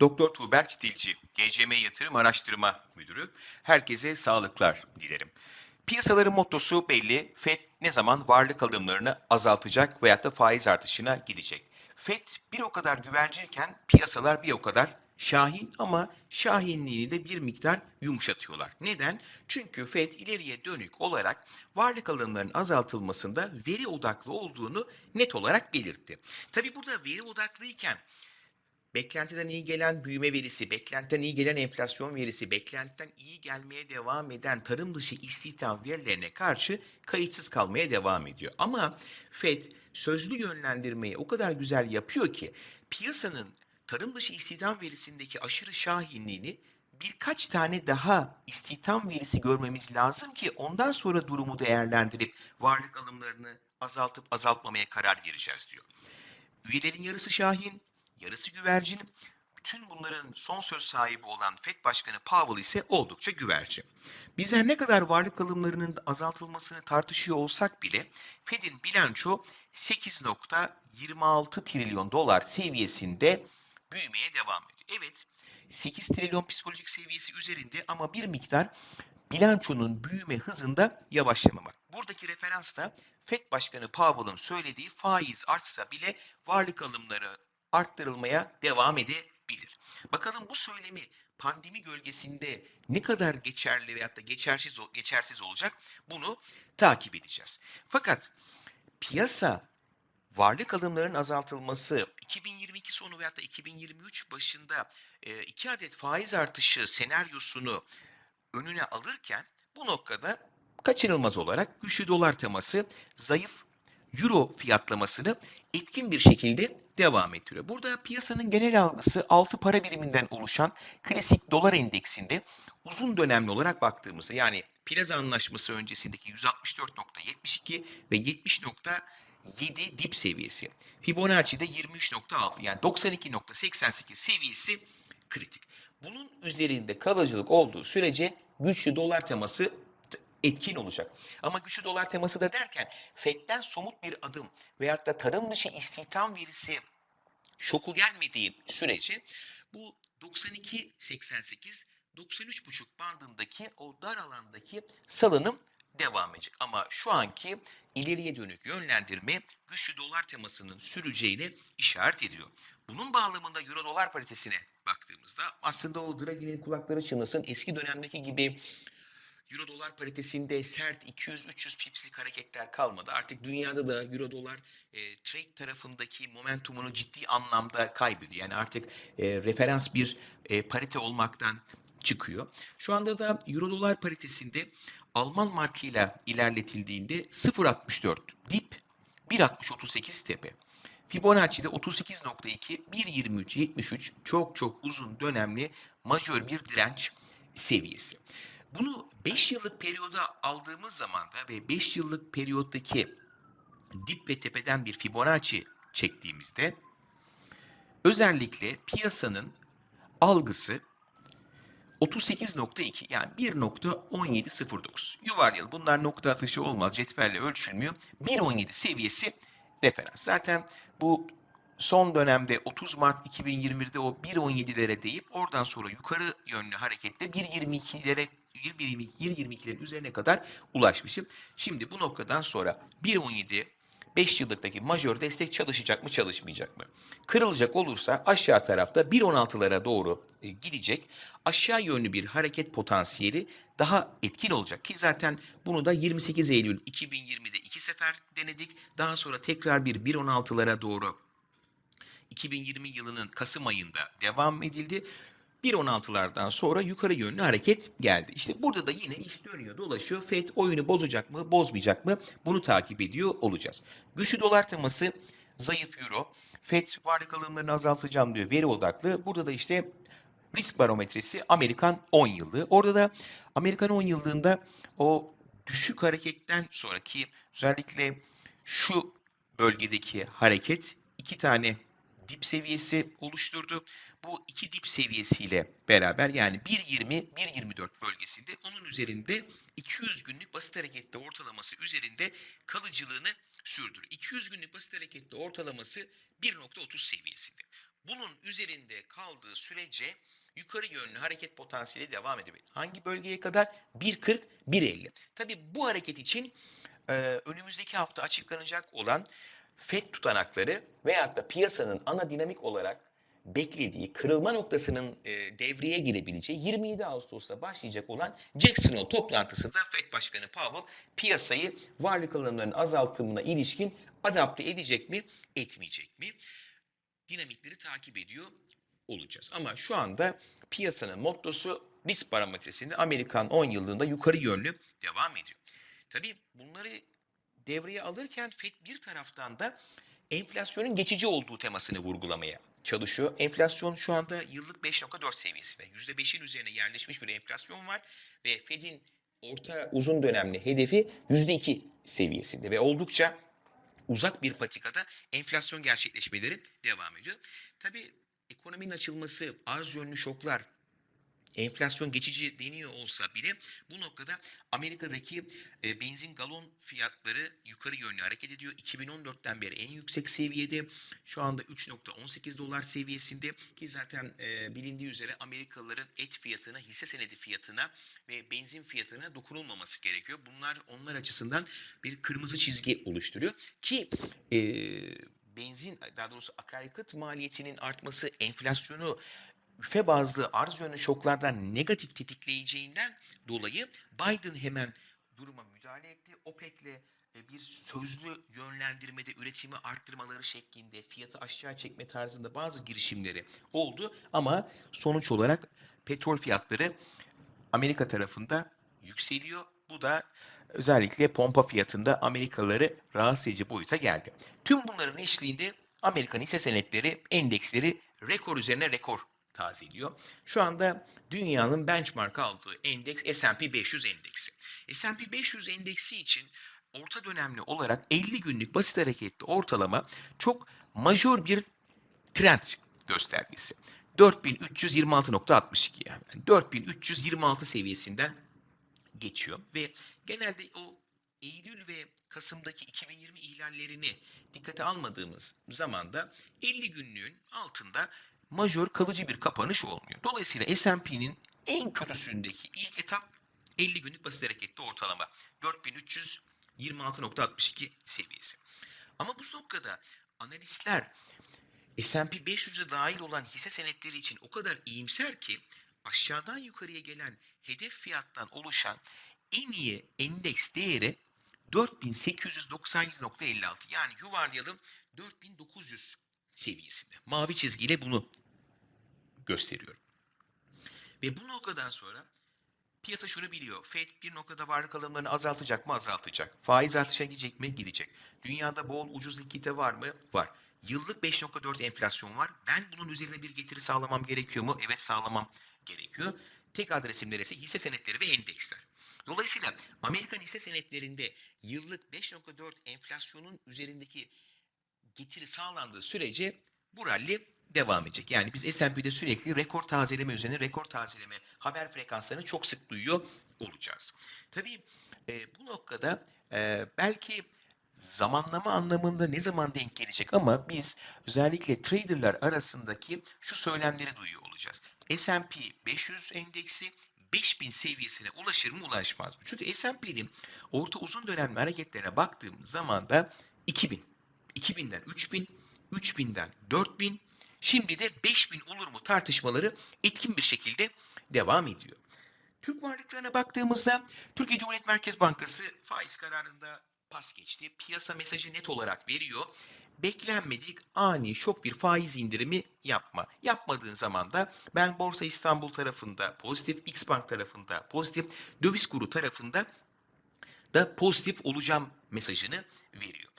Doktor Tuğberk Dilci, GCM Yatırım Araştırma Müdürü. Herkese sağlıklar dilerim. Piyasaların mottosu belli. FED ne zaman varlık alımlarını azaltacak veyahut da faiz artışına gidecek. FED bir o kadar güvercinken piyasalar bir o kadar şahin ama şahinliğini de bir miktar yumuşatıyorlar. Neden? Çünkü FED ileriye dönük olarak varlık alımlarının azaltılmasında veri odaklı olduğunu net olarak belirtti. Tabi burada veri odaklıyken beklentiden iyi gelen büyüme verisi, beklentiden iyi gelen enflasyon verisi, beklentiden iyi gelmeye devam eden tarım dışı istihdam verilerine karşı kayıtsız kalmaya devam ediyor. Ama FED sözlü yönlendirmeyi o kadar güzel yapıyor ki piyasanın tarım dışı istihdam verisindeki aşırı şahinliğini birkaç tane daha istihdam verisi görmemiz lazım ki ondan sonra durumu değerlendirip varlık alımlarını azaltıp azaltmamaya karar vereceğiz diyor. Üyelerin yarısı Şahin, yarısı güvercin. Bütün bunların son söz sahibi olan FED Başkanı Powell ise oldukça güvercin. Bizler ne kadar varlık alımlarının azaltılmasını tartışıyor olsak bile Fed'in bilanço 8.26 trilyon dolar seviyesinde büyümeye devam ediyor. Evet 8 trilyon psikolojik seviyesi üzerinde ama bir miktar bilançonun büyüme hızında yavaşlama var. Buradaki referans da FED Başkanı Powell'ın söylediği faiz artsa bile varlık alımları arttırılmaya devam edebilir. Bakalım bu söylemi pandemi gölgesinde ne kadar geçerli veyahut da geçersiz, geçersiz olacak bunu takip edeceğiz. Fakat piyasa varlık alımlarının azaltılması 2022 sonu veyahut da 2023 başında e, iki adet faiz artışı senaryosunu önüne alırken bu noktada kaçınılmaz olarak güçlü dolar teması zayıf euro fiyatlamasını etkin bir şekilde devam ettiriyor. Burada piyasanın genel algısı 6 para biriminden oluşan klasik dolar endeksinde uzun dönemli olarak baktığımızda yani plaza anlaşması öncesindeki 164.72 ve 70.7 dip seviyesi. Fibonacci'de 23.6 yani 92.88 seviyesi kritik. Bunun üzerinde kalıcılık olduğu sürece güçlü dolar teması etkin olacak. Ama güçlü dolar teması da derken FED'den somut bir adım veyahut da tarım dışı istihdam verisi şoku gelmediği sürece bu 92-88 93,5 bandındaki o dar alandaki salınım devam edecek. Ama şu anki ileriye dönük yönlendirme güçlü dolar temasının süreceğini işaret ediyor. Bunun bağlamında euro dolar paritesine baktığımızda aslında o Draghi'nin kulakları çınlasın eski dönemdeki gibi Euro dolar paritesinde sert 200-300 pipslik hareketler kalmadı. Artık dünyada da euro dolar e, trade tarafındaki momentumunu ciddi anlamda kaybediyor. Yani artık e, referans bir e, parite olmaktan çıkıyor. Şu anda da euro dolar paritesinde Alman markıyla ilerletildiğinde 0.64 dip 1.60-38 tepe. Fibonacci'de 38.2, 1.23, 73 çok çok uzun dönemli majör bir direnç seviyesi. Bunu 5 yıllık periyoda aldığımız zaman da ve 5 yıllık periyottaki dip ve tepeden bir Fibonacci çektiğimizde özellikle piyasanın algısı 38.2 yani 1.1709 yuvarlayalım. Bunlar nokta atışı olmaz. Cetvelle ölçülmüyor. 1.17 seviyesi referans. Zaten bu son dönemde 30 Mart 2021'de o 1.17'lere deyip oradan sonra yukarı yönlü hareketle 1.22'lere 1.22'lerin üzerine kadar ulaşmışım. Şimdi bu noktadan sonra 1.17 5 yıllıktaki majör destek çalışacak mı çalışmayacak mı? Kırılacak olursa aşağı tarafta 1.16'lara doğru e, gidecek. Aşağı yönlü bir hareket potansiyeli daha etkin olacak ki zaten bunu da 28 Eylül 2020'de iki sefer denedik. Daha sonra tekrar bir 1.16'lara doğru 2020 yılının Kasım ayında devam edildi. 1.16'lardan sonra yukarı yönlü hareket geldi. İşte burada da yine iş dönüyor dolaşıyor. FED oyunu bozacak mı bozmayacak mı bunu takip ediyor olacağız. Güçlü dolar teması zayıf euro. FED varlık alımlarını azaltacağım diyor veri odaklı. Burada da işte risk barometresi Amerikan 10 yıllığı. Orada da Amerikan 10 yıllığında o düşük hareketten sonraki özellikle şu bölgedeki hareket iki tane dip seviyesi oluşturdu. Bu iki dip seviyesiyle beraber yani 1.20-1.24 bölgesinde onun üzerinde 200 günlük basit harekette ortalaması üzerinde kalıcılığını sürdürüyor. 200 günlük basit harekette ortalaması 1.30 seviyesinde. bunun üzerinde kaldığı sürece yukarı yönlü hareket potansiyeli devam ediyor. Hangi bölgeye kadar? 1.40, 1.50. Tabii bu hareket için e, önümüzdeki hafta açıklanacak olan FED tutanakları veyahut da piyasanın ana dinamik olarak beklediği kırılma noktasının e, devreye girebileceği 27 Ağustos'ta başlayacak olan Jackson Hole toplantısında FED Başkanı Powell piyasayı varlık alanlarının azaltımına ilişkin adapte edecek mi, etmeyecek mi? Dinamikleri takip ediyor olacağız. Ama şu anda piyasanın mottosu risk parametresinde Amerikan 10 yıllığında yukarı yönlü devam ediyor. Tabii bunları devreye alırken FED bir taraftan da enflasyonun geçici olduğu temasını vurgulamaya çalışıyor. Enflasyon şu anda yıllık 5.4 seviyesinde. %5'in üzerine yerleşmiş bir enflasyon var ve Fed'in orta uzun dönemli hedefi %2 seviyesinde ve oldukça uzak bir patikada enflasyon gerçekleşmeleri devam ediyor. Tabii ekonominin açılması, arz yönlü şoklar, enflasyon geçici deniyor olsa bile bu noktada Amerika'daki e, benzin galon fiyatları yukarı yönlü hareket ediyor. 2014'ten beri en yüksek seviyede şu anda 3.18 dolar seviyesinde ki zaten e, bilindiği üzere Amerikalıların et fiyatına, hisse senedi fiyatına ve benzin fiyatına dokunulmaması gerekiyor. Bunlar onlar açısından bir kırmızı çizgi oluşturuyor ki e, benzin daha doğrusu akaryakıt maliyetinin artması enflasyonu üfe bazlı arz yönlü şoklardan negatif tetikleyeceğinden dolayı Biden hemen duruma müdahale etti. OPEC'le e, bir sözlü yönlendirmede üretimi arttırmaları şeklinde fiyatı aşağı çekme tarzında bazı girişimleri oldu ama sonuç olarak petrol fiyatları Amerika tarafında yükseliyor. Bu da özellikle pompa fiyatında Amerikalıları rahatsız edici boyuta geldi. Tüm bunların eşliğinde Amerikan hisse senetleri endeksleri rekor üzerine rekor tazeliyor. Şu anda dünyanın benchmark aldığı endeks S&P 500 endeksi. S&P 500 endeksi için orta dönemli olarak 50 günlük basit hareketli ortalama çok majör bir trend göstergesi. 4326.62 yani 4326 seviyesinden geçiyor ve genelde o Eylül ve Kasım'daki 2020 ihlallerini dikkate almadığımız zaman da 50 günlüğün altında majör kalıcı bir kapanış olmuyor. Dolayısıyla S&P'nin en kötüsündeki ilk etap 50 günlük basit hareketli ortalama 4326.62 seviyesi. Ama bu noktada analistler S&P 500'e dahil olan hisse senetleri için o kadar iyimser ki aşağıdan yukarıya gelen hedef fiyattan oluşan en iyi endeks değeri 4897.56 yani yuvarlayalım 4900 seviyesinde. Mavi çizgiyle bunu gösteriyorum. Ve bu noktadan sonra piyasa şunu biliyor. Fed bir noktada varlık alımlarını azaltacak mı? Azaltacak. Faiz artışa gidecek mi? Gidecek. Dünyada bol ucuz likite var mı? Var. Yıllık 5.4 enflasyon var. Ben bunun üzerine bir getiri sağlamam gerekiyor mu? Evet sağlamam gerekiyor. Tek adresim neresi? Hisse senetleri ve endeksler. Dolayısıyla Amerikan hisse senetlerinde yıllık 5.4 enflasyonun üzerindeki getiri sağlandığı sürece bu rally devam edecek. Yani biz S&P'de sürekli rekor tazeleme üzerine rekor tazeleme haber frekanslarını çok sık duyuyor olacağız. Tabii e, bu noktada e, belki zamanlama anlamında ne zaman denk gelecek ama biz özellikle traderlar arasındaki şu söylemleri duyuyor olacağız. S&P 500 endeksi 5000 seviyesine ulaşır mı ulaşmaz mı? Çünkü S&P'nin orta uzun dönemli hareketlerine baktığımız zaman da 2000, 2000'den 3000, 3000'den 4000, şimdi de 5000 olur mu tartışmaları etkin bir şekilde devam ediyor. Türk varlıklarına baktığımızda Türkiye Cumhuriyet Merkez Bankası faiz kararında pas geçti. Piyasa mesajı net olarak veriyor. Beklenmedik ani şok bir faiz indirimi yapma. Yapmadığın zaman da ben Borsa İstanbul tarafında pozitif, X Bank tarafında pozitif, döviz kuru tarafında da pozitif olacağım mesajını veriyor.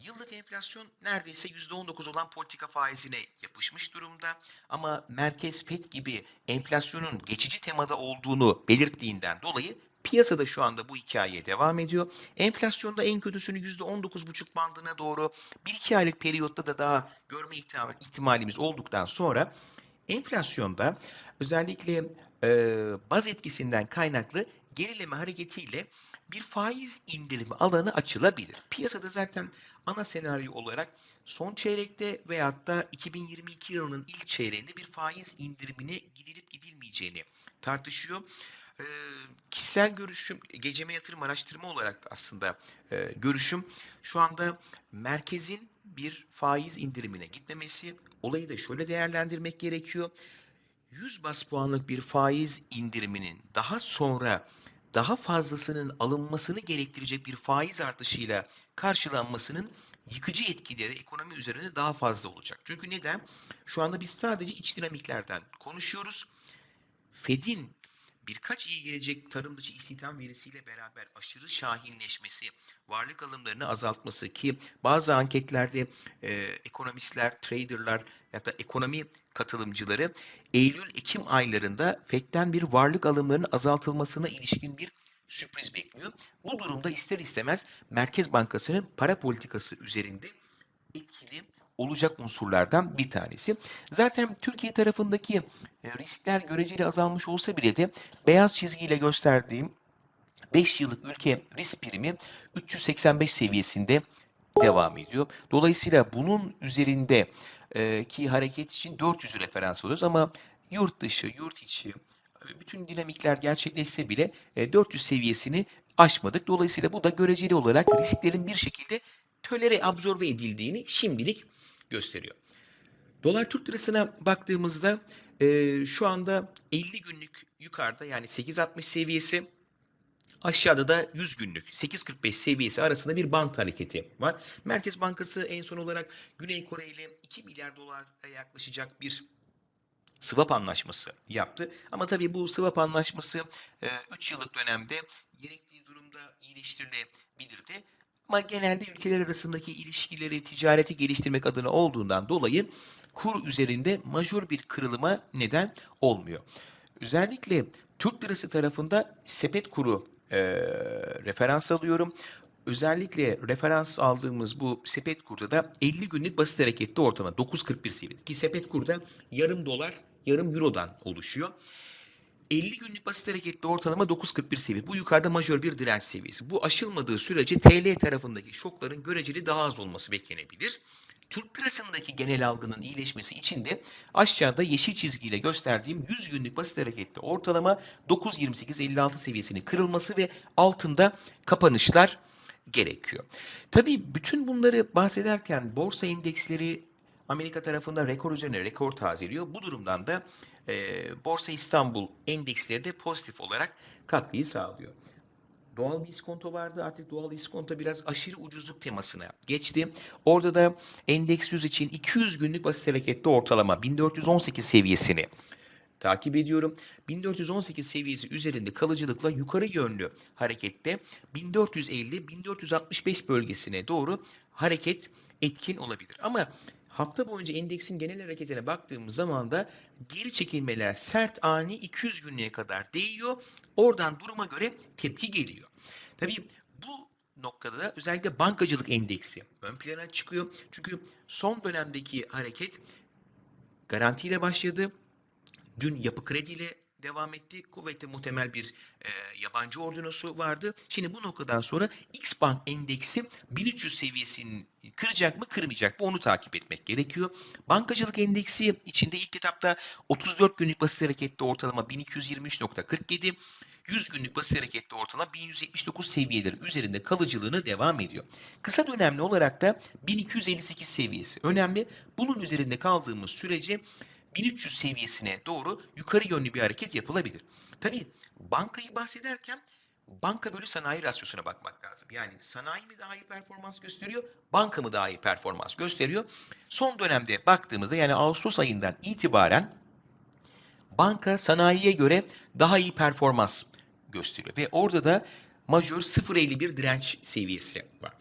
Yıllık enflasyon neredeyse %19 olan politika faizine yapışmış durumda. Ama Merkez FED gibi enflasyonun geçici temada olduğunu belirttiğinden dolayı piyasada şu anda bu hikaye devam ediyor. Enflasyonda en kötüsünü %19,5 bandına doğru 1-2 aylık periyotta da daha görme ihtimalimiz olduktan sonra enflasyonda özellikle e, baz etkisinden kaynaklı gerileme hareketiyle bir faiz indirimi alanı açılabilir. Piyasada zaten ana senaryo olarak son çeyrekte veyahut da 2022 yılının ilk çeyreğinde bir faiz indirimine gidilip gidilmeyeceğini tartışıyor. Ee, kişisel görüşüm, geceme yatırım araştırma olarak aslında e, görüşüm şu anda merkezin bir faiz indirimine gitmemesi. Olayı da şöyle değerlendirmek gerekiyor. 100 bas puanlık bir faiz indiriminin daha sonra daha fazlasının alınmasını gerektirecek bir faiz artışıyla karşılanmasının yıkıcı etkileri ekonomi üzerine daha fazla olacak. Çünkü neden? Şu anda biz sadece iç dinamiklerden konuşuyoruz. Fed'in birkaç iyi gelecek tarım dışı istihdam verisiyle beraber aşırı şahinleşmesi, varlık alımlarını azaltması ki bazı anketlerde e, ekonomistler, traderlar ya da ekonomi katılımcıları Eylül-Ekim aylarında FED'den bir varlık alımlarının azaltılmasına ilişkin bir sürpriz bekliyor. Bu durumda ister istemez Merkez Bankası'nın para politikası üzerinde etkili olacak unsurlardan bir tanesi. Zaten Türkiye tarafındaki e, riskler göreceli azalmış olsa bile de beyaz çizgiyle gösterdiğim 5 yıllık ülke risk primi 385 seviyesinde devam ediyor. Dolayısıyla bunun üzerinde e, ki hareket için 400'ü referans alıyoruz ama yurt dışı, yurt içi bütün dinamikler gerçekleşse bile e, 400 seviyesini aşmadık. Dolayısıyla bu da göreceli olarak risklerin bir şekilde tölere absorbe edildiğini şimdilik gösteriyor. Dolar Türk lirasına baktığımızda e, şu anda 50 günlük yukarıda yani 8.60 seviyesi aşağıda da 100 günlük 8.45 seviyesi arasında bir bant hareketi var. Merkez Bankası en son olarak Güney Kore ile 2 milyar dolara yaklaşacak bir swap anlaşması yaptı. Ama tabii bu swap anlaşması 3 yıllık dönemde gerektiği durumda iyileştirilebilir de ama genelde ülkeler arasındaki ilişkileri, ticareti geliştirmek adına olduğundan dolayı kur üzerinde majör bir kırılıma neden olmuyor. Özellikle Türk lirası tarafında sepet kuru e, referans alıyorum. Özellikle referans aldığımız bu sepet kurda da 50 günlük basit hareketli ortalama 9.41 seviyesi. Ki sepet kurda yarım dolar, yarım eurodan oluşuyor. 50 günlük basit hareketli ortalama 9.41 seviye. Bu yukarıda majör bir direnç seviyesi. Bu aşılmadığı sürece TL tarafındaki şokların göreceli daha az olması beklenebilir. Türk lirasındaki genel algının iyileşmesi için de aşağıda yeşil çizgiyle gösterdiğim 100 günlük basit hareketli ortalama 9.28.56 seviyesinin kırılması ve altında kapanışlar gerekiyor. Tabii bütün bunları bahsederken borsa endeksleri Amerika tarafında rekor üzerine rekor tazeliyor. Bu durumdan da e, Borsa İstanbul endeksleri de pozitif olarak katkıyı sağlıyor. Doğal bir iskonto vardı. Artık doğal iskonto biraz aşırı ucuzluk temasına geçti. Orada da endeks 100 için 200 günlük basit hareketli ortalama 1418 seviyesini takip ediyorum. 1418 seviyesi üzerinde kalıcılıkla yukarı yönlü harekette 1450-1465 bölgesine doğru hareket etkin olabilir. Ama hafta boyunca endeksin genel hareketine baktığımız zaman da geri çekilmeler sert ani 200 günlüğe kadar değiyor. Oradan duruma göre tepki geliyor. Tabii bu noktada da özellikle bankacılık endeksi ön plana çıkıyor. Çünkü son dönemdeki hareket garantiyle başladı. Dün yapı krediyle devam etti. Kuvvetli muhtemel bir e, yabancı ordinosu vardı. Şimdi bu noktadan sonra X Bank endeksi 1300 seviyesini kıracak mı kırmayacak mı onu takip etmek gerekiyor. Bankacılık endeksi içinde ilk etapta 34 günlük basit hareketli ortalama 1223.47 100 günlük basit hareketli ortalama 1179 seviyeleri üzerinde kalıcılığını devam ediyor. Kısa dönemli olarak da 1258 seviyesi önemli. Bunun üzerinde kaldığımız sürece 1300 seviyesine doğru yukarı yönlü bir hareket yapılabilir. Tabii bankayı bahsederken banka bölü sanayi rasyosuna bakmak lazım. Yani sanayi mi daha iyi performans gösteriyor, banka mı daha iyi performans gösteriyor? Son dönemde baktığımızda yani Ağustos ayından itibaren banka sanayiye göre daha iyi performans gösteriyor. Ve orada da majör 0.51 direnç seviyesi var.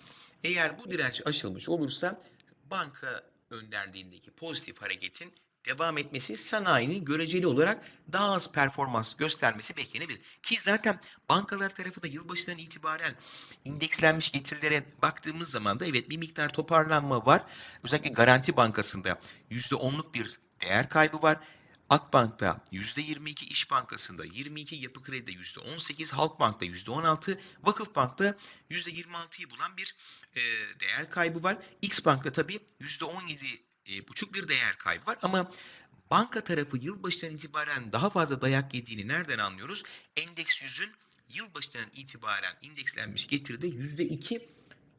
Eğer bu direnç aşılmış olursa banka önderliğindeki pozitif hareketin devam etmesi sanayinin göreceli olarak daha az performans göstermesi beklenebilir. Ki zaten bankalar tarafında yılbaşından itibaren indekslenmiş getirilere baktığımız zaman da evet bir miktar toparlanma var. Özellikle Garanti Bankası'nda %10'luk bir değer kaybı var. Akbank'ta %22, İş Bankası'nda 22, Yapı Kredi'de %18, Halkbank'ta %16, Vakıfbank'ta %26'yı bulan bir e, değer kaybı var. X Bank'ta tabii %17 e, buçuk bir değer kaybı var ama banka tarafı yılbaşından itibaren daha fazla dayak yediğini nereden anlıyoruz? Endeks 100'ün yılbaşından itibaren indekslenmiş getiride %2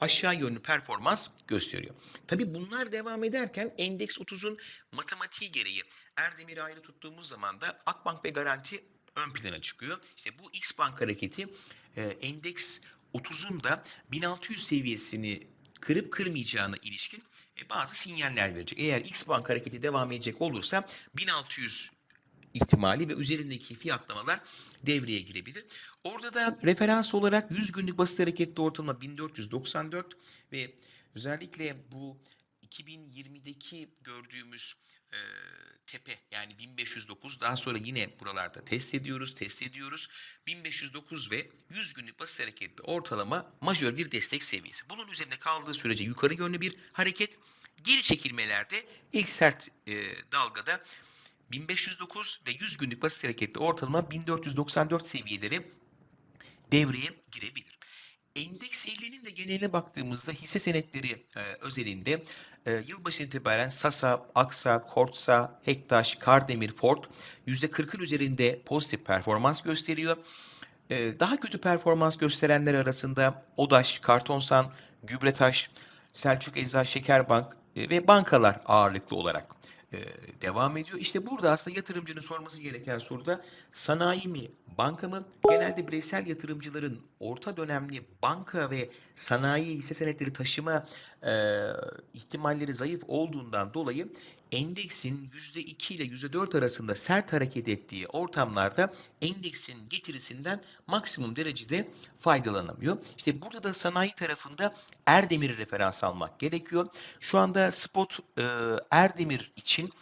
aşağı yönlü performans gösteriyor. Tabii bunlar devam ederken Endeks 30'un matematiği gereği Erdemir'i ayrı tuttuğumuz zaman da Akbank ve Garanti ön plana çıkıyor. İşte bu X Bank hareketi e, Endeks 30'un da 1600 seviyesini kırıp kırmayacağına ilişkin e, bazı sinyaller verecek. Eğer X Bank hareketi devam edecek olursa 1600 ihtimali ve üzerindeki fiyatlamalar devreye girebilir. Orada da referans olarak 100 günlük basit hareketli ortalama 1494 ve özellikle bu 2020'deki gördüğümüz e, tepe yani 1509 daha sonra yine buralarda test ediyoruz, test ediyoruz. 1509 ve 100 günlük basit hareketli ortalama majör bir destek seviyesi. Bunun üzerinde kaldığı sürece yukarı yönlü bir hareket. Geri çekilmelerde ilk sert e, dalgada 1509 ve 100 günlük basit hareketli ortalama 1494 seviyeleri devreye girebilir. Endeks 50'nin de geneline baktığımızda hisse senetleri e, özelinde e, yılbaşı itibaren Sasa, Aksa, Kortsa, Hektaş, Kardemir, Ford %40'ın üzerinde pozitif performans gösteriyor. E, daha kötü performans gösterenler arasında Odaş, Kartonsan, Gübretaş, Selçuk Eczacı Şekerbank e, ve bankalar ağırlıklı olarak e, devam ediyor. İşte burada aslında yatırımcının sorması gereken soruda sanayi mi, banka mı? Genelde bireysel yatırımcıların orta dönemli banka ve sanayi hisse senetleri taşıma e, ihtimalleri zayıf olduğundan dolayı endeksin %2 ile %4 arasında sert hareket ettiği ortamlarda endeksin getirisinden maksimum derecede faydalanamıyor. İşte burada da sanayi tarafında Erdemir'i referans almak gerekiyor. Şu anda spot e, Erdemir için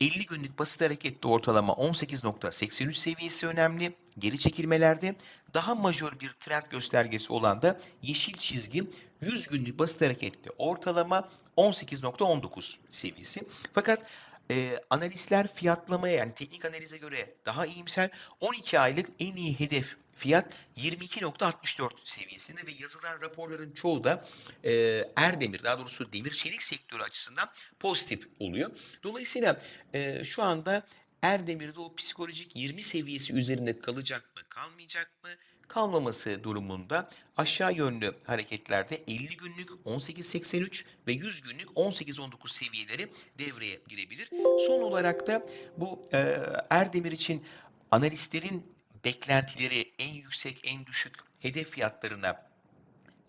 50 günlük basit hareketli ortalama 18.83 seviyesi önemli. Geri çekilmelerde daha majör bir trend göstergesi olan da yeşil çizgi 100 günlük basit hareketli ortalama 18.19 seviyesi. Fakat e, analistler fiyatlamaya yani teknik analize göre daha iyimser 12 aylık en iyi hedef fiyat 22.64 seviyesinde ve yazılan raporların çoğu da e, Erdemir daha doğrusu demir çelik sektörü açısından pozitif oluyor. Dolayısıyla e, şu anda Erdemir'de o psikolojik 20 seviyesi üzerinde kalacak mı kalmayacak mı? Kalmaması durumunda aşağı yönlü hareketlerde 50 günlük 18.83 ve 100 günlük 18.19 seviyeleri devreye girebilir. Son olarak da bu e, Erdemir için analistlerin beklentileri en yüksek en düşük hedef fiyatlarına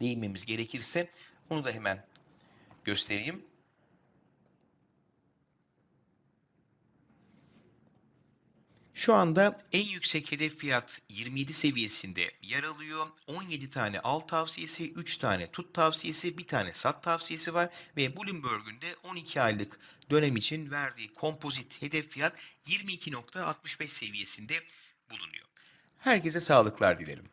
değinmemiz gerekirse onu da hemen göstereyim. Şu anda en yüksek hedef fiyat 27 seviyesinde yer alıyor. 17 tane al tavsiyesi, 3 tane tut tavsiyesi, bir tane sat tavsiyesi var ve Bloomberg'un de 12 aylık dönem için verdiği kompozit hedef fiyat 22.65 seviyesinde bulunuyor. Herkese sağlıklar dilerim.